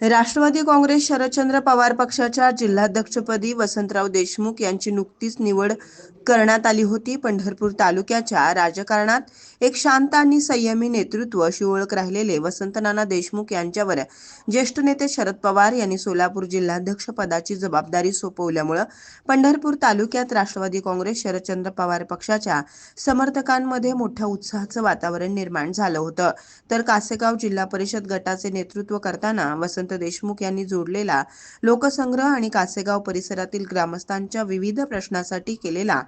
राष्ट्रवादी काँग्रेस शरदचंद्र पवार पक्षाच्या जिल्हाध्यक्षपदी वसंतराव देशमुख यांची नुकतीच निवड करण्यात आली होती. पंढरपूर तालुक्याच्या राजकारणात एक शांत आणि संयमी नेतृत्व अशी ओळख राहिलेले वसंत नाना देशमुख यांच्यावर ज्येष्ठ नेते शरद पवार यांनी सोलापूर जिल्हाध्यक्ष पदाची जबाबदारी सोपवल्यामुळं पंढरपूर तालुक्यात राष्ट्रवादी काँग्रेस शरदचंद्र पवार पक्षाच्या समर्थकांमध्ये मोठ्या उत्साहाचं वातावरण निर्माण झालं होतं. तर कासेगाव जिल्हा परिषद गटाचे नेतृत्व करताना वसंत देशमुख यांनी जोडलेला लोकसंग्रह आणि कासेगाव परिसरातील ग्रामस्थांच्या विविध प्रश्नासाठी केलेला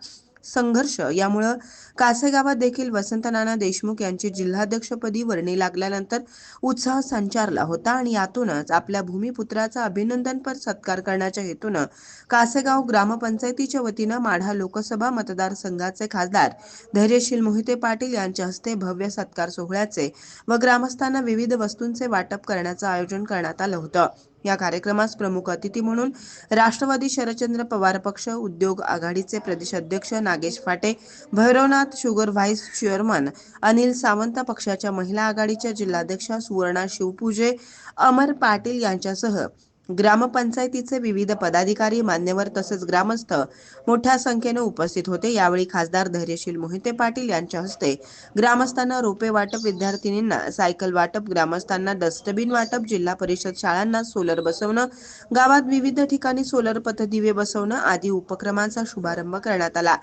संघर्ष. यामुळं कासेगावात देखील वसंत नाना देशमुख यांची जिल्हाध्यक्षपदी वर्णी लागल्यानंतर उत्साह संचारला होता आणि यातूनच आपल्या भूमिपुत्राचा अभिनंदनपर सत्कार करण्याच्या हेतूनं कासेगाव ग्रामपंचायतीच्या वतीनं माढा लोकसभा मतदारसंघाचे खासदार धैर्यशील मोहिते पाटील यांच्या हस्ते भव्य सत्कार सोहळ्याचे व ग्रामस्थांना विविध वस्तूंचे वाटप करण्याचं आयोजन करण्यात आलं होतं. या कार्यक्रमास प्रमुख अतिथी म्हणून राष्ट्रवादी शरदचंद्र पवार पक्ष उद्योग आघाडीचे प्रदेश अध्यक्ष Nagesh Phate Bhairavnath sugar vice chairman Anil Sawant पक्षाच्या महिला आघाडीच्या जिल्हाध्यक्षा सुवर्णा शिवपूजे अमर पाटील यांच्यासह ग्रामपंचायतीचे विविध पदाधिकारी मान्यवर तसेच ग्रामस्थ मोठ्या संख्येने उपस्थित होते. यावेळी खासदार धैर्यशील मोहिते पाटील यांच्या हस्ते ग्रामस्थांना रोपे वाटप विद्यार्थिनींना सायकल वाटप ग्रामस्थांना डस्टबिन वाटप जिल्हा परिषद शाळांना सोलर बसवणं गावात विविध ठिकाणी सोलर पथदिवे बसवणं आदी उपक्रमांचा शुभारंभ करण्यात आला.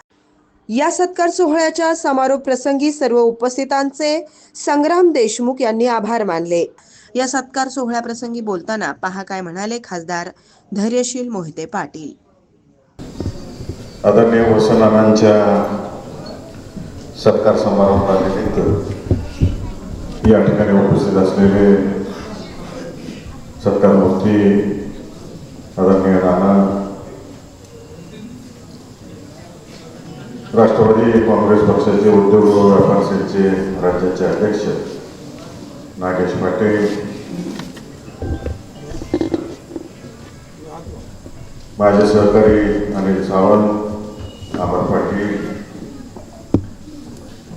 या सत्कार सोहळ्याच्या समारोप प्रसंगी सर्व उपस्थितांचे संग्राम देशमुख यांनी आभार मानले. या सत्कार सोहळ्याप्रसंगी बोलताना पहा काय म्हणाले खासदार धैर्यशील मोहिते पाटील. आदरणीय वसनानांच्या सत्कार समारंभानिमित्त या ठिकाणी उपस्थित असलेले सत्कारमूर्ती आदरणीय राणा राष्ट्रवादी काँग्रेस पक्षाचे उद्योग व्यापार सेलचे राज्याचे अध्यक्ष नागेश पाटील. माझे सहकारी अनिल सावंत अमर पाटील.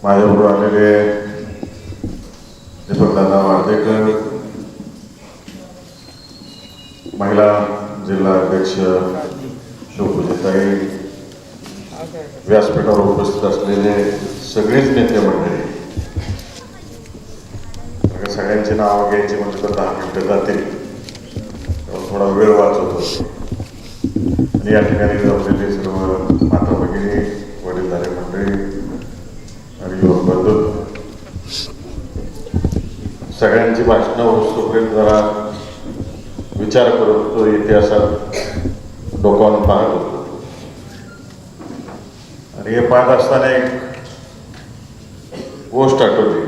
माझ्याबरोबर आलेले दीपकदादा वार्देकर महिला जिल्हा अध्यक्ष शिवपूजिताई व्यासपीठावर उपस्थित असलेले सगळेच नेते मंडळी. सगळ्यांची नावं घ्यायची म्हणजे तर दहा मिनिटं जातील. थोडा वेळ वाचवतो. आणि या ठिकाणी जमलेले सर्व माता भगिनी वडीलधारे मंडळी आणि युवक बंधू. सगळ्यांची भाषणं वस्तूपर्यंत जरा विचार करत होतो इतिहासात डोकावून पाहत होतो. आणि हे पाहत असताना एक गोष्ट आठवली.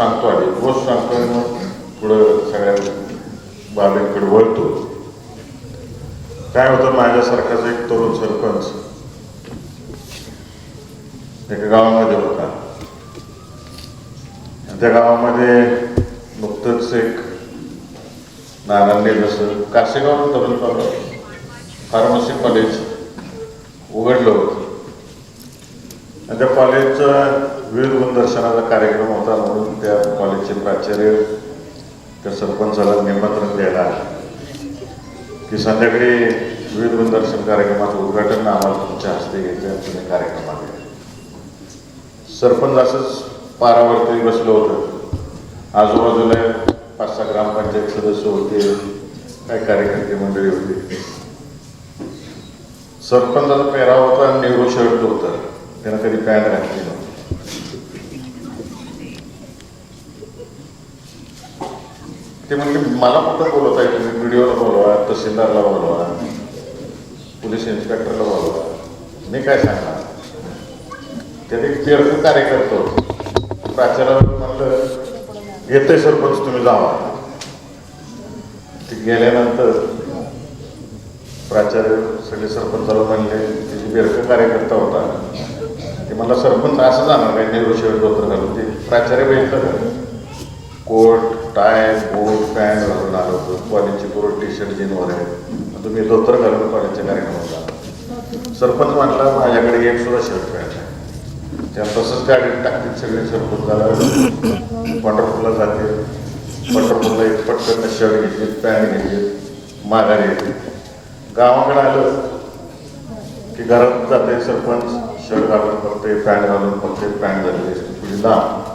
सांगतो आधी रोज सांगतो आणि मग पुढं सगळ्या बाबींकडे वळतो. काय होतं माझ्यासारखाच एक तरुण सरपंच एका गावामध्ये होता. त्या गावामध्ये नुकतंच एक नानांनी जसं कासेगाव तरुण फार्मसी कॉलेज उघडलं होतं. आणि त्या कॉलेजचं विविध गुणदर्शनाचा कार्यक्रम होता म्हणून त्या कॉलेजचे प्राचार्य त्या सरपंचाला निमंत्रण द्यायला आले. की संध्याकाळी विविध गुणदर्शन कार्यक्रमाचं उद्घाटन आम्हाला तुमच्या हस्ते घ्यायचं तुम्ही कार्यक्रमात सरपंच असंच पारावरती बसलं होतं. आजूबाजूला पाच सहा ग्रामपंचायत सदस्य होते काय कार्यकर्ते मंडळी होती. सरपंचाचा पेहराव होता निवृत्त त्यानं कधी पॅन्ट घातली नव्हती. ते म्हणले मला कुठं बोलत आहे तुम्ही व्हिडिओला बोलवा तहसीलदारला बोलवा पोलीस इन्स्पेक्टरला बोलवा. मी काय सांगणार? त्यात एक कार्य करतो. होतो प्राचार्यावर म्हणलं येते सरपंच तुम्ही जावा. ते गेल्यानंतर प्राचार्य सगळे सरपंचाला म्हणले त्याची दीर्घ कार्यकर्ता होता. ते मला सरपंच असं जाणार काय नेहरू शेवट घालून ते प्राचार्य बघितलं का? कोट टाय बूट पॅन्ट घालून आलो होतो. कॉलेजचे पूर्ण टी शर्ट जीनवर वगैरे तुम्ही धोतर घालून कॉलेजच्या कार्यक्रमात जाणार सरपंच म्हटलं माझ्याकडे एक सुद्धा शर्ट पॅन्ट आहे त्या तसंच गाडीत टाकतील सगळे सरपंच झाला पंढरपूरला जाते पंढरपूरला एक पटकन शर्ट घेतली पॅन्ट घेतली माघारी येते गावाकडे आलं की घरात जाते सरपंच शर्ट घालून बघते पॅन्ट घालून बघते पॅन्ट झालेली असते तुझी लांब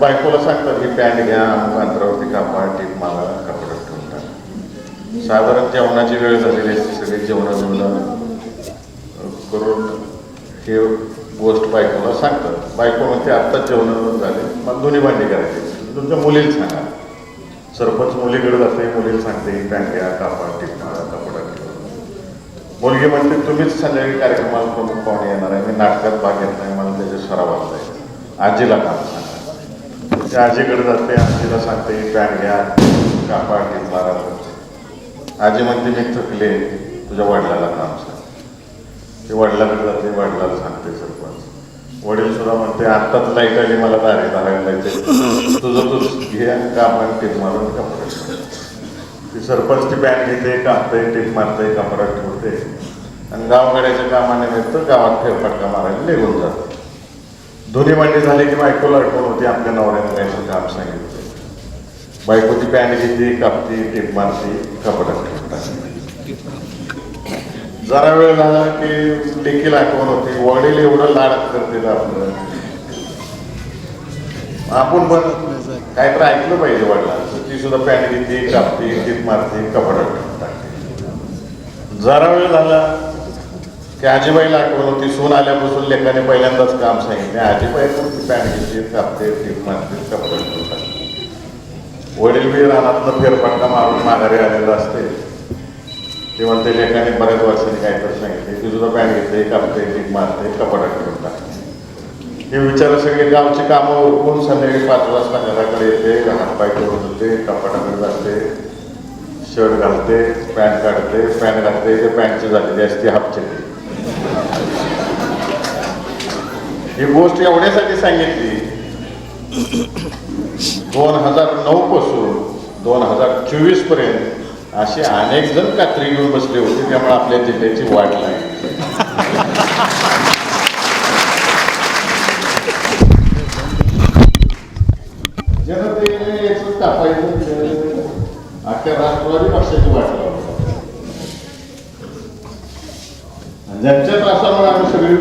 बायकोला सांगतात की पॅन्ट घ्या अमुक अंतरावरती कापा टीप मारा कपड्यात ठेवून टाका. साधारण जेवणाची वेळ झालेली असते सगळी जेवणा जेवणं करून हे गोष्ट बायकोला सांगतात. बायको म्हणते आत्ताच जेवण झाले मग दोन्ही भांडी करायची तुमच्या मुलीला सांगा. सरपंच मुलीकडे जाते मुलीला सांगते ही पॅन्ट घ्या कापा टीप मारा कपडा मुलगी म्हणते तुम्हीच संध्याकाळी कार्यक्रमाला प्रमुख पाहुणे येणार आहे? मी नाटकात भाग घेत नाही मला त्याच्या सरावात जायचं आजीला काम सांगा आजीकडे जाते आजीला सांगते पॅन घ्या कापा घेतला आजी म्हणते मी थकले तुझ्या वडिलाला काम सांग. ते वडिलाकडे जाते वडिलाला सांगते सरपंच. वडील सुद्धा म्हणते आत्ताच लाइट आली मला दारे दारायला जायचे तुझं तूच घे काम आणि टीप मारून कपडे ती सरपंच ती पॅन घेते कापते टीप मारते कपड्यात ठेवते. आणि गावगाड्याच्या कामानिमित्त गावात फेरफटका मारायला निघून जाते. दोन्ही मांडी झाली की बायकोला अडकून होती आपल्या नवऱ्याने काहीतरी काम सांगितलं. बायको ती पॅन्ट घेते कापते टीप मारते कपड्यात ठेवतात जरा वेळ झाला की देखील आठवण होते वडील एवढं लाडत करते आपलं. आपण पण काहीतरी ऐकलं पाहिजे वडिलांचं. ती सुद्धा पॅन घेते कापते टीप मारते कपड्यात टाकते जरा वेळ झाला ते आजीबाईला आठवण होती सून आल्यापासून लेखाने पहिल्यांदाच काम सांगितले. आजीबाई पण ती पॅन्ट घेतली कापते टीप मारते कपड्यात वडील बी रानातनं फेरफटका मारून माघारी आलेलं असते. ते म्हणते लेखाने बऱ्याच वर्षांनी काय तर सांगितले. ती सुद्धा पॅन्ट घेते कापते टीप मारते कपडा करून टाकते. हे विचार सगळे गावची कामं उरकून संध्याकाळी पाच वाजता घराकडे येते हातपाय करून होते कपाटाकडे जाते शर्ट घालते पॅन्ट काढते पॅन्ट घालते ते पॅन्टची झालेली असते हाफची ही गोष्ट एवढ्यासाठी सांगितली. दोन हजार नऊ पासून दोन हजार चोवीसपर्यंत असे अनेक जण कात्री घेऊन बसले होते त्यामुळे आपल्या जिल्ह्याची वाट लागली. जनतेने याच कापायचं अख्या राष्ट्रवादी पक्षाची वाट लावली ज्यांच्या त्रासामुळे आम्ही सगळी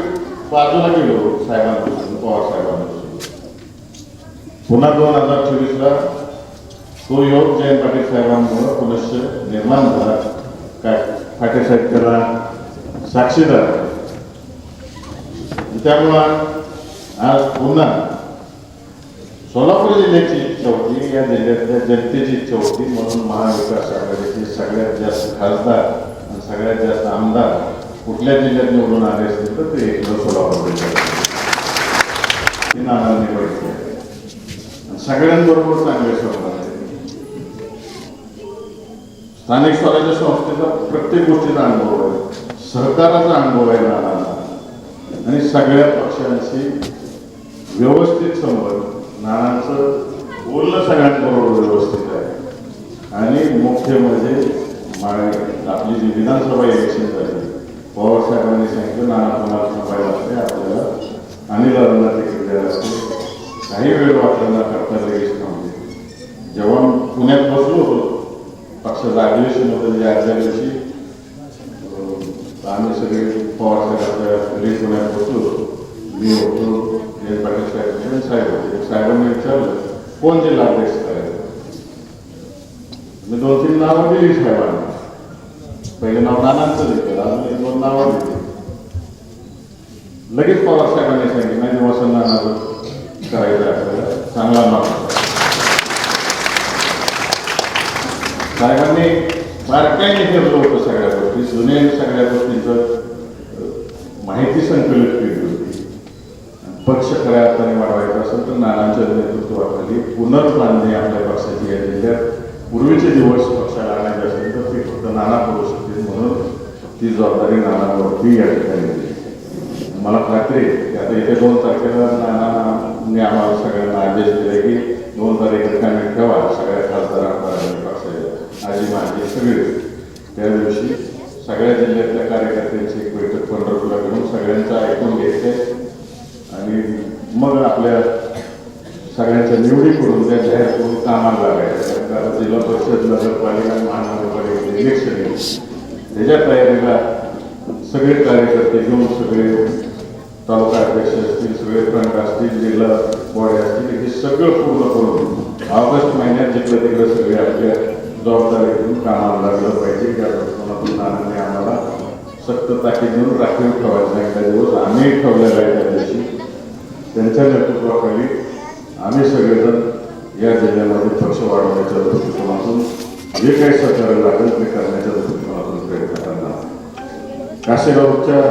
बाजूला गेलो हो, साहेबांपासून पवार साहेबांपासून पुन्हा दोन हजार चोवीसला तो योग जयंत पाटील साहेबांमुळे पुनश्च निर्माण झाला. काय? साहेब त्याला साक्षीदार त्यामुळं आज पुन्हा सोलापूर जिल्ह्याची इच्छा होती या जिल्ह्यातल्या जनतेची इच्छा होती म्हणून महाविकास आघाडीचे सगळ्यात जास्त खासदार आणि सगळ्यात जास्त आमदार कुठल्या जिल्ह्यात निवडून आले असतील तर ते एकलं सोलापूर जिल्ह्यात ही नानांनी सगळ्यांबरोबर चांगले संबंध स्थानिक स्वराज्य संस्थेचा प्रत्येक गोष्टीचा अनुभव आहे. सहकाराचा अनुभव आहे नानांना आणि सगळ्या पक्षांशी व्यवस्थित संबंध. नानांचं बोलणं सगळ्यांबरोबर व्यवस्थित आहे. आणि मुख्य म्हणजे आपली जी विधानसभा इलेक्शन झाली पवार साहेबांनी सांगितलं नाना तुम्हाला थांबायला असते आपल्याला आणि दादांना तिकीट द्यायला असते काही वेळ वाटलं करता लगेच थांबले जेव्हा पुण्यात बसलो होतो पक्षाचं अधिवेशन होतं जे आदल्या दिवशी आम्ही सगळे पवार साहेबांच्या घरी पुण्यात बसलो होतो मी होतो जयंत पाटील साहेब साहेब होते साहेबांनी विचारलं कोण जिल्हा अध्यक्ष करायचं मी दोन तीन नावं दिली साहेबांना पहिलं नाव नानांचं दिलं अजून एक दोन नावं दिली लगेच पवार साहेबांनी सांगितलं नाही वसंत नानाचं करायचं आपल्याला. चांगला माणूस साहेबांनी बारकाईने केलं होतं सगळ्या गोष्टी जुन्या सगळ्या गोष्टींचं माहिती संकलित केली होती. पक्ष खऱ्या अर्थाने वाढवायचा असेल तर नानांच्या नेतृत्वाखाली पुनर्बांधणी आपल्या पक्षाची या जिल्ह्यात पूर्वीचे दिवस पक्षाला आणायचे असेल तर ते फक्त नाना करू शकतील म्हणून ती जबाबदारी नानावरती या ठिकाणी दिली मला खात्री आहे की आता इथे दोन तारखेला नानांनी आम्हाला सगळ्यांना आदेश दिले की दोन तारीख रिकामी ठेवा सगळ्या खासदारांना पक्षाच्या आजी माझी सगळी. त्या दिवशी सगळ्या जिल्ह्यातल्या कार्यकर्त्यांची एक बैठक पंढरपूरला घेऊन सगळ्यांचा ऐकून घ्यायचे आणि मग आपल्या सगळ्यांच्या निवडी करून त्या जाहीर करून कामाला लागायचं. कारण जिल्हा परिषद नगरपालिका आणि महानगरपालिका इलेक्शन आहे. त्याच्या तयारीला सगळे कार्यकर्ते घेऊन सगळे तालुका अध्यक्ष असतील सगळे फ्रंट असतील जिल्हा बॉडी असतील हे सगळं पूर्ण करून ऑगस्ट महिन्यात जिकडे तिकडे सगळे आपल्या जबाबदारी घेऊन कामाला लागलं पाहिजे त्या दृष्टिकोनातून नानांनी आम्हाला सक्त ताकीद देऊन राखीव ठेवायचा त्या दिवस आम्ही ठेवलेला आहे त्या दिवशी. त्यांच्या नेतृत्वाखाली आम्ही सगळेजण या जिल्ह्यामध्ये पक्ष वाढवण्याच्या दृष्टिकोनातून जे काही सहकार्य लागेल ते करण्याच्या दृष्टीने काशेगावच्या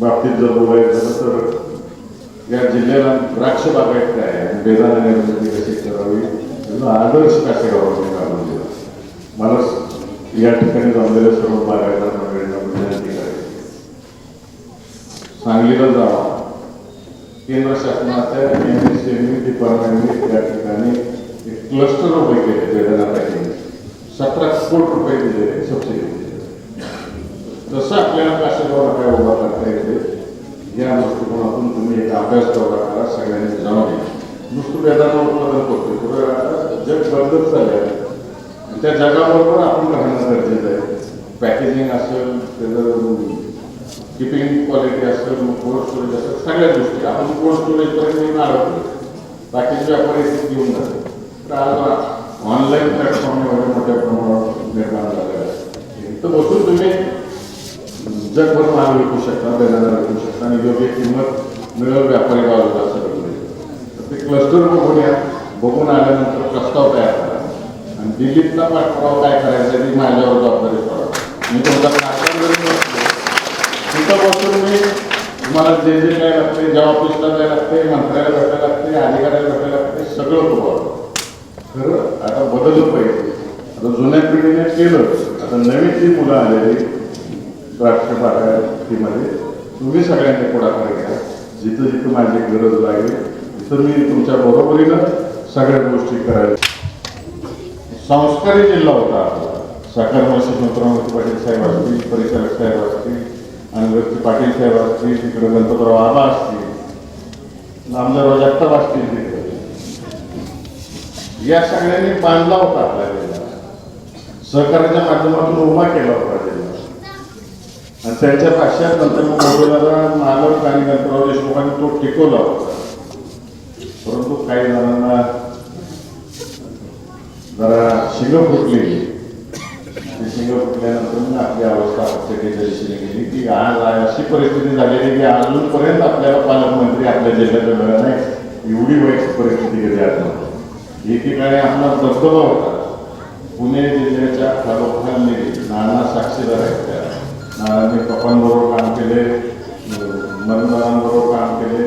बाबतीत जर बोलायचं झालं तर या जिल्ह्याला द्राक्ष बागायत काय आणि बेदाना निर्मिती कशी करावी? याचा आदर्श काशेगावाने काढून दिला. मला या ठिकाणी जमलेल्या सर्व बागायतदार मंडळींना विनंती करायची सांगलीला जावा. केंद्र शासनाच्या एम एस एमएसएमई डिपार्टमेंटने त्या ठिकाणी एक क्लस्टर उभे केले बेदाना पॅकिंग सतरा कोटी रुपये दिले सबसिडी जसं आपल्याला काशेगावला काय उभा करता येते या दृष्टिकोनातून तुम्ही एक अभ्यास दौरा करा सगळ्यांनी जमा घ्या नुसतं वेदांना उत्पादन करतोय पुढे आता जग बदलत चालले आहे आणि त्या जगाबरोबर आपण राहणं गरजेचं आहे पॅकेजिंग असेल त्याचं किपिंग क्वालिटी असेल कोल्ड स्टोरेज असेल सगळ्या गोष्टी आपण कोल्ड स्टोरेजपर्यंत येऊन आलो बाकीचे व्यापारी घेऊन जातो तर आज ऑनलाईन प्लॅटफॉर्म एवढ्या मोठ्या प्रमाणावर निर्माण झालेला आहे इथं बसून तुम्ही जगभर माल विकू शकता बेदाना विकू शकता आणि योग्य किंमत मिळेल व्यापारी बाजूला असं तर ते क्लस्टर बघून या बघून आल्यानंतर प्रस्ताव तयार करा आणि दिल्लीतला पाठपुरावा काय करायचा ती माझ्यावर जबाबदारी पडा मी तुमचा नाश्ता जरी तिथं बसून मी तुम्हाला जे जे काय लागते ज्या ऑफिसला जायला लागते मंत्र्याला भेटायला लागते अधिकाऱ्याला भेटायला लागते सगळं तुम्हाला खरं आता बदललं पाहिजे आता जुन्या पिढीने केलं आता नवीन जी मुलं आलेली द्राक्ष बागायतीमध्ये तुम्ही सगळ्यांनी पुढाकार घ्या. जिथं जिथं माझी गरज लागेल तिथं मी तुमच्या बरोबरीनं सगळ्या गोष्टी करायला संस्कारी जिल्हा होता. साखर महसूल यशवंतराव पाटील साहेब असतील परिचालक साहेब असतील आणि व्यक्ती पाटील साहेब असतील तिकडे गणपतराव आबा असतील नामदारराव जगताप असतील तिकडे. या सगळ्यांनी बांधला होता आपल्या जिल्हा. सहकार्याच्या माध्यमातून उभा केला होता जिल्हा. आणि त्यांच्या पाश्चात नंतर मग मोदीदादा मालक आणि गणपतराव देशमुखांनी तो टिकवला होता. परंतु काही जणांना जरा शिंग फुटली. ती शिंग फुटल्यानंतर आपली अवस्था पक्षाच्या दिशेने गेली. की आज अशी परिस्थिती झालेली की अजूनपर्यंत आपल्याला पालकमंत्री आपल्या जिल्ह्यात मिळत नाही. एवढी वाईट परिस्थिती गेली आज. एकीकडे आपला दबदबा होता. पुणे जिल्ह्याच्या तालुक्यांनी नाना साक्षीदार आहेत त्या. नानांनी पप्पांबरोबर काम केले मरणदारांबरोबर काम केले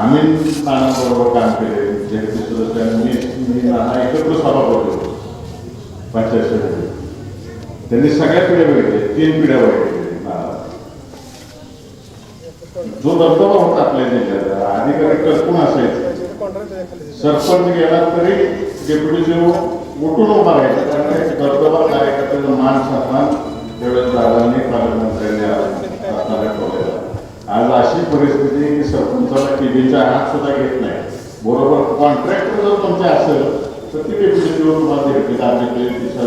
आम्ही नानांबरोबर काम केले. जगती सदस्यांनी मी नाना एकत्र सभापती होतो पंचायत त्यांनी सगळ्या पिढ्या बघितल्या तीन पिढ्या बघितल्या. जो दबदबा होता आपल्या जिल्ह्याचा अधिकारी कल्पून असायचे सरपंच गेला तरी डेप्युटी जेव्हा उठून उभा राहायचा. कारण दबदबा कार्यकर्त्याचा मान सन्मान दादांनी पालकमंत्र्यांनी आपल्याला ठेवलेला आज अशी परिस्थिती की सरपंचाला केबीचा हात सुद्धा घेत नाही. बरोबर कॉन्ट्रॅक्टर जर तुमचे असेल तर ती डेप्युटी तुम्हाला भेटते आपल्याकडे तिचं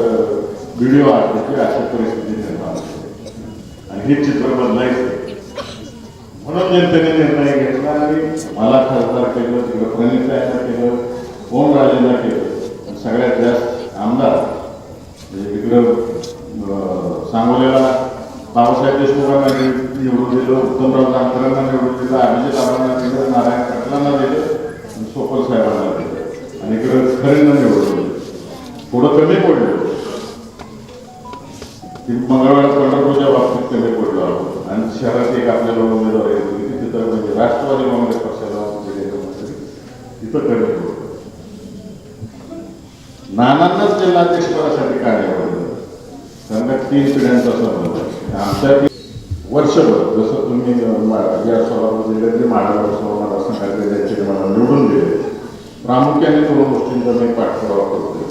व्हिडिओ आहे अशा परिस्थिती निर्माण होते. आणि हे चित्र बदलायचं म्हणून जनतेने निर्णय घेतला आणि मला खासदार केलं तिकडं प्रणित केलं ओम राजेंना केलं. सगळ्यात जास्त आमदार म्हणजे तिकडं सांगोल्याला बाबासाहेब देशमुखांना निवडून दिलं. उत्तमराव जानकरांना निवडून दिलं. अभिजित आबांना दिलं. नारायण पाटलांना दिलं. आणि सोपल साहेबांना दिलं. आणि इकडं खरेंना निवडून दिलं. थोडं कमी पडलं. मंगळवार पंढरपूरच्या बाबतीत कमी पडलो. आहोत आणि शहरात एक आपल्याला उमेदवार आहे तिथं म्हणजे राष्ट्रवादी काँग्रेस पक्षाला तिथं कमी पडलो. नानांनाच जिल्हाध्यक्षपदासाठी काय निवडलं त्यांना तीन पिढ्यांचा संबंध आहे आमच्या वर्षभर जसं तुम्ही या सोलापूर जिल्ह्यातले माडा लोकसभा मतदारसंघातले ज्यांचे मला निवडून दिले प्रामुख्याने दोन गोष्टींचा मी पाठपुरावा करतो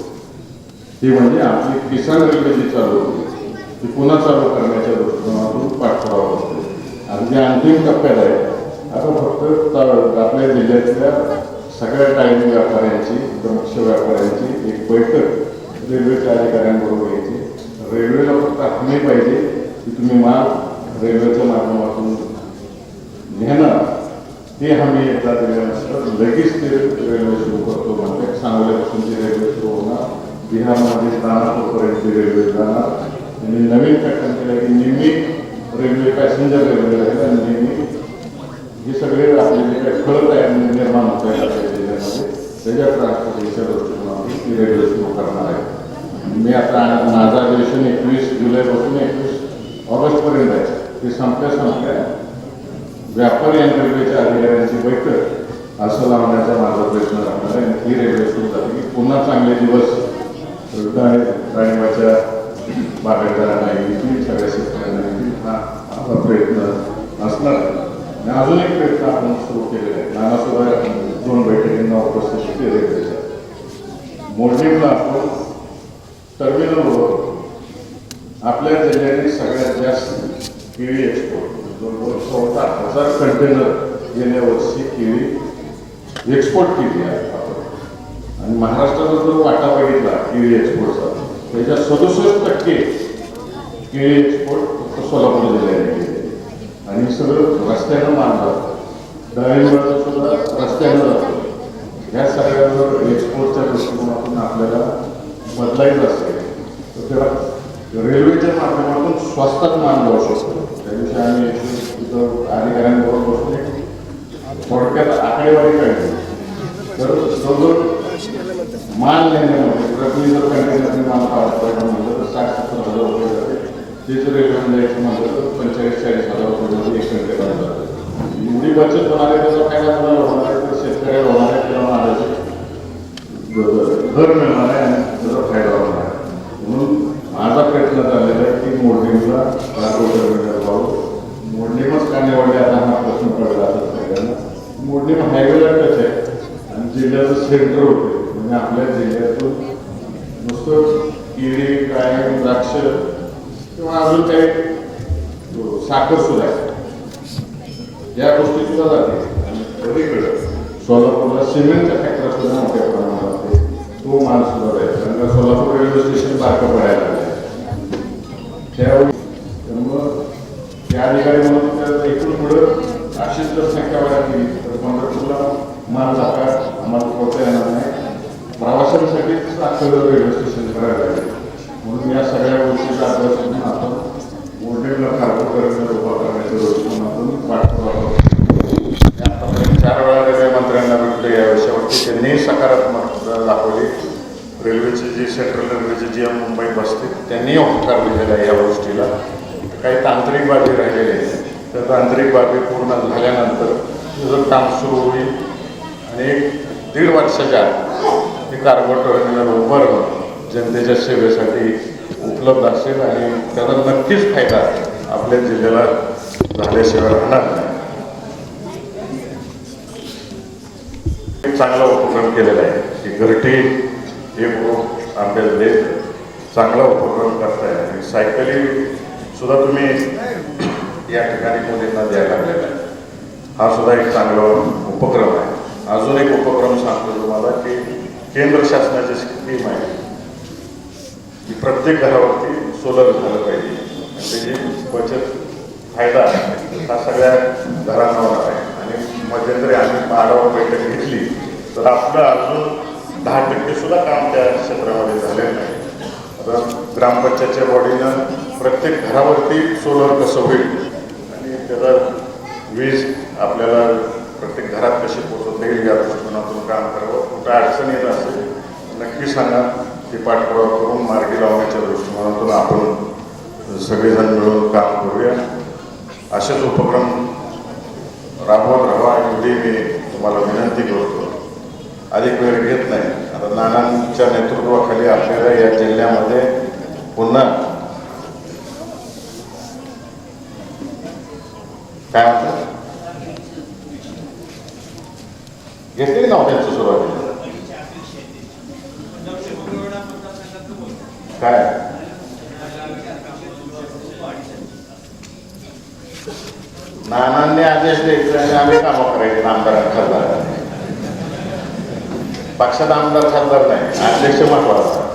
ती म्हणजे आपली किसान रेल्वे जी चालू होती ती पुन्हा चालू करण्याच्या दृष्टिकोनातून पाठपुरावा करतो आणि जे अंतिम टप्प्यात आहे आता फक्त आपल्या जिल्ह्यातल्या सगळ्या टाईम व्यापाऱ्यांची प्रमुख व्यापाऱ्यांची एक बैठक रेल्वेच्या अधिकाऱ्यांबरोबर घ्यायची. रेल्वेला फक्त हमी पाहिजे की तुम्ही माल रेल्वेच्या माध्यमातून नेणं ते हमी एकदा दिल्यानंतर लगेच ते रेल्वे सुरू करतो. म्हणजे सांगोल्यापासून ती रेल्वे सुरू होणार. बिहारमध्ये दानापूरपर्यंत रेल्वे जाणार. आणि नवीन पॅटर्न केलं की नेहमी रेल्वे पॅसेंजर रेल्वे आहे आणि नेहमी हे सगळे आपले जे काही खळत आहे निर्माण होत आहे आपल्या जिल्ह्यामध्ये त्याच्या ट्रान्सपोर्टेशनच्या दृष्टिकोनातून ती रेल्वे सुरू करणार आहे. मी आता माझा अधिवेशन एकवीस जुलैपासून एकवीस ऑगस्टपर्यंत आहे. ते संपल्या संपल्या व्यापारी यंत्रणेच्या अधिकाऱ्यांची बैठक असं लावण्याचा माझा प्रयत्न राहणार आहे. आणि ही रेल्वे सुरू झाली. की पुन्हा चांगले दिवस राणीबाच्या बागायतदारांना येतील सगळ्या शेतकऱ्यांना येतील. हा आपला प्रयत्न असणार आहे. आणि अजून एक प्रयत्न आपण सुरू केलेला आहे. नानासुद्धा दोन बैठकींना उपस्थित होते रेल्वेच्या मोडणीला आपण टर्मिनलवर आपल्या जिल्ह्याने सगळ्यात जास्त केळी एक्सपोर्ट जवळजवळ चौदा हजार कंटेनर गेल्या वर्षी केळी एक्सपोर्ट केली आहे. आपण आणि महाराष्ट्राचा जो वाटा बघितला केळी एक्सपोर्टचा त्याच्या सदुसष्ट टक्के केळी एक्सपोर्ट फक्त सोलापूर जिल्ह्याने केले आणि सगळं रस्त्यानं माल जातं डाळिंबाचं सुद्धा रस्त्यानं जातो. ह्या सगळ्यांवर एक्सपोर्टच्या दृष्टिकोनातून आपल्याला बदलायचं असेल तर त्याला रेल्वेच्या माध्यमातून स्वस्तात मान जाऊ शकतो. त्या दिवशी आम्ही तिथं अधिकाऱ्यांबरोबर बसून थोडक्यात आकडेवारी काढली तर जवळजवळ माल नेण्यामध्ये ट्रकनी जर कंटेनरने माल पाठवायचा म्हणलं तर साठ सत्तर हजार रुपये जाते. तेच रेल्वेमध्ये म्हणजे जायचं म्हणलं तर पंचेचाळीस चाळीस हजार रुपये एक कंटेनर जाते म्हणजे एवढी बचत होणार आहे त्याचा फायदा कोणाला होणार आहे तर शेतकऱ्याला होणार आहे किंवा माझ्याचे दर मिळणार आहे आणि त्याचा फायदा होणार आहे म्हणून माझा प्रयत्न चाललेला आहे की मोडणीला टर्मिनल व्हावं मोडणीमच का निवडले आता हा प्रश्न पडला आता सगळ्यांना मोडणीम हायवेला टच आहे आणि जिल्ह्याचं सगळं रेल्वे स्टेशन करायला लागेल. म्हणून या सगळ्या गोष्टीचा अभ्यास करून आपण मोठेला कार्गो टर्मिनल उभा म्हणून आपण पाठपुरावा चार वेळा रेल्वे मंत्र्यांना भेटलो या विषयावरती त्यांनी सकारात्मक दाखवली. रेल्वेची जी सेंट्रल रेल्वेची जी एम मुंबई बसते त्यांनी होकार दिलेला आहे या गोष्टीला. काही तांत्रिक बाबी राहिलेल्या आहेत. त्या तांत्रिक बाबी पूर्ण झाल्यानंतर तुझं काम सुरू होईल. आणि एक दीड वर्षाच्या ते हे कार्गो टर्मिनल जनतेच्या सेवेसाठी उपलब्ध असेल आणि त्याचा नक्कीच फायदा आपल्या जिल्ह्याला झाल्याशिवाय राहणार नाही. एक चांगला उपक्रम केलेला आहे. की घरटी हे ग्रुप देत चांगला उपक्रम करताय. आणि सायकली सुद्धा तुम्ही या ठिकाणी मुलींना द्यायला लागलेला आहे. हा सुद्धा एक चांगला उपक्रम आहे. अजून एक उपक्रम सांगतो तुम्हाला की केंद्र शासनाची स्कीम आहे. की प्रत्येक घरावरती सोलर झालं पाहिजे. म्हणजे त्याची बचत फायदा हा सगळ्या घरांना होणार आहे. आणि मध्यंतरी आम्ही आढावा बैठक घेतली तर आपलं अजून दहा टक्के सुद्धा काम त्या क्षेत्रामध्ये झालेलं नाही. आता ग्रामपंचायतच्या बॉडीनं प्रत्येक घरावरती सोलर कसं होईल? आणि त्याचा वीज आपल्याला प्रत्येक घरात कशी पोचवता येईल या दृष्टिकोनातून काम करावं. कुठं अडचण येत असेल नक्की सांगा. ती पाठपुरावा करून मार्गी लावण्याच्या दृष्टिकोनातून आपण सगळेजण मिळून काम करूया. असेच उपक्रम राबवत राहावा एवढी मी तुम्हाला विनंती करतो. अधिक वेळ घेत नाही. आता नानांच्या नेतृत्वाखाली आपल्याला या जिल्ह्यामध्ये पुन्हा काय म्हणतात? घेतली नाव त्यांचं सुरुवातीला काय? नानांनी आदेश द्यायचे आणि आम्ही कामं करायचे आमदार खासदार. पक्षात आमदार खासदार नाही. अध्यक्ष महत्त्वाचा.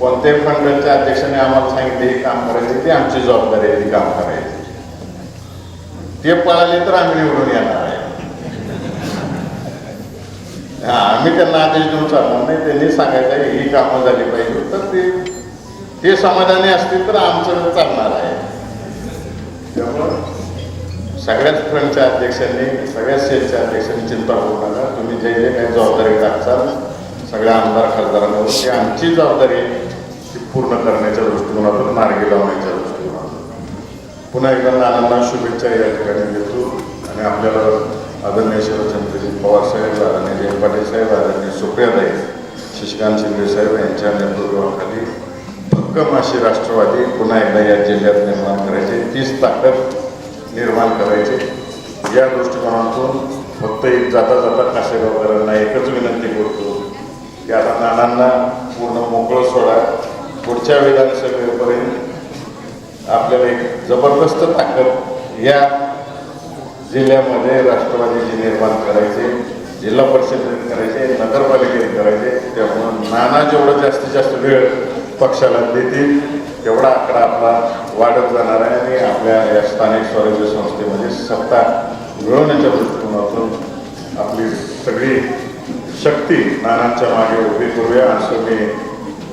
कोणत्याही फंडच्या अध्यक्षाने आम्हाला सांगितले हे काम करायचे ती आमची जबाबदारी आहे ती काम करायची. ते पळाले तर आम्ही निवडून येणार आहे. आम्ही त्यांना आदेश देऊन चालणार नाही. त्यांनी सांगायचं आहे ही कामं झाली पाहिजे. तर ते ते समाधानी असतील तर आमचं चालणार आहे. त्यामुळं सगळ्याच फ्रंटच्या अध्यक्षांनी सगळ्याच सेलच्या अध्यक्षांनी चिंता करू नका. तुम्ही जे जे काही जबाबदारी टाकचाल सगळ्या आमदार खासदारांवर ती आमची जबाबदारी ती पूर्ण करण्याच्या दृष्टिकोनातून मार्गी लावण्याच्या दृष्टिकोनातून. पुन्हा एकदा नानांना शुभेच्छा या ठिकाणी देतो. आणि आपल्याला आदरणीय शरदचंद्रजी पवार साहेब आदरणीय जयंत पाटील साहेब आदरणीय सुप्रियाताई शशिकांत शिंदे साहेब यांच्या नेतृत्वाखाली भक्कम अशी राष्ट्रवादी पुन्हा एकदा या जिल्ह्यात निर्माण करायची तीच ताकद निर्माण करायची. या दृष्टिकोनातून फक्त एक जाता जाता कासेगावकरांना एकच विनंती करतो की आता नानांना पूर्ण मोकळं सोडा. पुढच्या विधानसभेपर्यंत आपल्याला एक जबरदस्त ताकद या जिल्ह्यामध्ये राष्ट्रवादीचे निर्माण करायचे जिल्हा परिषदेत करायचे नगरपालिकेत करायचे त्यामुळं नाना जेवढं जास्तीत जास्त वेळ पक्षाला देतील तेवढा आकडा आपला वाढत जाणार आहे आणि आपल्या या स्थानिक स्वराज्य संस्थेमध्ये सत्ता मिळवण्याच्या दृष्टिकोनातून आपली सगळी शक्ती नानांच्या मागे उभी करूया. असं मी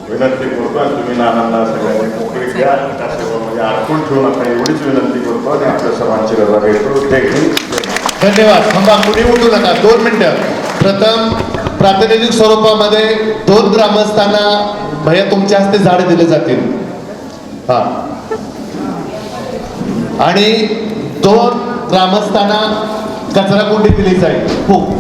विनंती करतो आणि तुम्ही नानांना सगळ्यांनी मोकळी द्या त्या सेवामध्ये म्हणजे अडकून ठेवू नका एवढीच विनंती करतो आणि आपल्या सर्वांची रजा घेतो जय हिंद. जय महाराष्ट्र. धन्यवाद. थांबा कुणी उठू नका. दोन मिनटं. प्रथम प्रातिनिधिक स्वरूपामध्ये दोन ग्रामस्थांना भैया तुमच्या हस्ते झाडे दिले जातील. हा. आणि दोन ग्रामस्थांना कचराकुंडी दिली जाईल. हो.